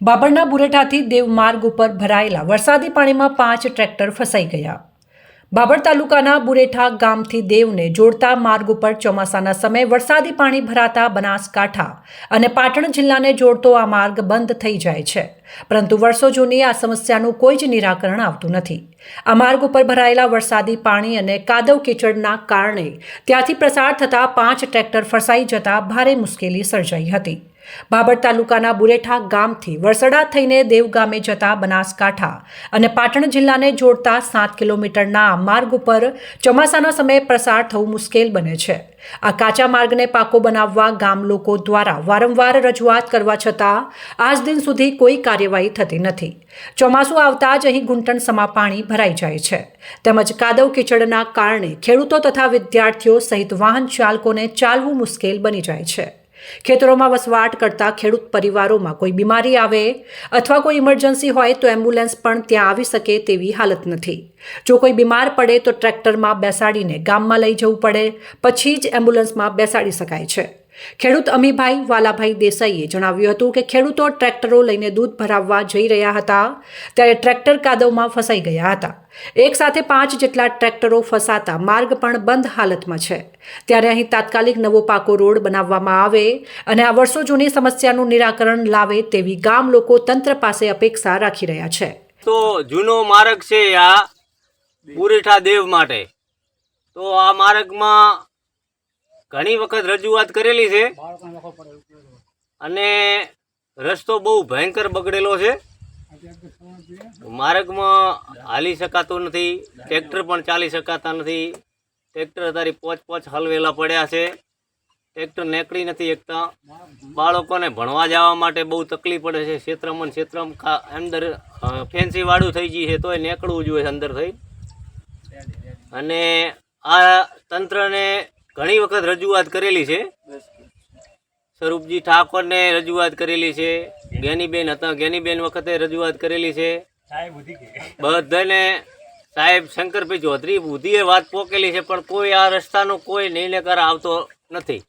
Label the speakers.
Speaker 1: બાબરના બુરેઠાથી દેવમાર્ગ ઉપર ભરાયેલા વરસાદી પાણીમાં પાંચ ટ્રેક્ટર ફસાઈ ગયા. બાબર તાલુકાના બુરેઠા ગામથી દેવને જોડતા માર્ગ ઉપર ચોમાસાના સમયે વરસાદી પાણી ભરાતા બનાસકાંઠા અને પાટણ જિલ્લાને જોડતો આ માર્ગ બંધ થઈ જાય છે. પરંતુ વર્ષો જૂની આ સમસ્યાનું કોઈ જ નિરાકરણ આવતું નથી. આ માર્ગ ઉપર ભરાયેલા વરસાદી પાણી અને કાદવ કીચડના કારણે ત્યાંથી પ્રસાર થતા પાંચ ટ્રેક્ટર ફસાઈ જતા ભારે મુશ્કેલી સર્જાઈ હતી. બાબર તાલુકાના બુરેઠા ગામથી વરસડા થઈને દેવ ગામે જતા બનાસકાંઠા અને પાટણ જિલ્લાને જોડતા સાત કિલોમીટરના આ માર્ગ ઉપર ચોમાસાના સમયે પ્રસાર થવું મુશ્કેલ બને છે. આ કાચા માર્ગને પાકો બનાવવા ગામ લોકો દ્વારા વારંવાર રજૂઆત કરવા છતાં આજ દિન સુધી કોઈ કાર્યવાહી થતી નથી. ચોમાસું આવતા જ અહીં ઘૂંટણ સમા પાણી ભરાઈ જાય છે. તેમજ કાદવ કીચડના કારણે ખેડૂતો તથા વિદ્યાર્થીઓ સહિત વાહન ચાલકોને ચાલવું મુશ્કેલ બની જાય છે. ખેતરોમાં વસવાટ કરતા ખેડૂત પરિવારોમાં કોઈ બીમારી આવે અથવા કોઈ ઇમરજન્સી હોય તો એમ્બ્યુલન્સ પણ ત્યાં આવી શકે તેવી હાલત નથી. જો કોઈ બીમાર પડે તો ટ્રેક્ટરમાં બેસાડીને ગામમાં લઈ જવું પડે, પછી જ એમ્બ્યુલન્સમાં બેસાડી શકાય છે. ખેડૂત અમીભાઈ વાલાભાઈ દેસાઈએ જણાવ્યું હતું કે ખેડૂતો ટ્રેક્ટરો લઈને દૂધ ભરાવવા જઈ રહ્યા હતા, ત્યારે ટ્રેક્ટર કાદવમાં ફસાઈ ગયા હતા. એક સાથે પાંચ જેટલા ટ્રેક્ટરો ફસાતા માર્ગ પણ બંધ હાલતમાં છે. ત્યારે અહીં તાત્કાલિક નવો પાકો રોડ બનાવવામાં આવે અને આ વર્ષો જૂની સમસ્યાનું નિરાકરણ લાવે તેવી ગામ લોકો તંત્ર પાસે અપેક્ષા રાખી રહ્યા છે.
Speaker 2: તો જૂનો માર્ગ છે આ પુરીઠા દેવ માટે. તો આ માર્ગમાં ઘણી વખત રજૂઆત કરેલી છે. અને રસ્તો બહુ ભયંકર બગડેલો છે. માર્ગમાં હાલી શકાતું નથી ટ્રેક્ટર પણ ચાલી શકાતા નથી. ટ્રેક્ટર તારી પોચ પોચ હલવેલા પડ્યા છે. ટ્રેક્ટર નીકળી નથી એકતા બાળકોને ભણવા જવા માટે બહુ તકલીફ પડે છે. ક્ષેત્રમાં ક્ષેત્રમ અંદર ફેન્સીવાળું થઈ ગયું છે તોય નીકળવું જોઈએ અંદર થઈ. અને આ તંત્રને ઘણી વખત રજૂઆત કરેલી છે. સ્વરૂપજી ઠાકોરને રજૂઆત કરેલી છે. જ્ઞાનીબેન હતા. જ્ઞાનીબેન વખતે રજૂઆત કરેલી છે. બધાને સાહેબ શંકરભાઈ ચૌધરી બુદ્ધિએ વાત પોકેલી છે પણ કોઈ આ રસ્તાનો કોઈ નિર્ણયકાર આવતો નથી.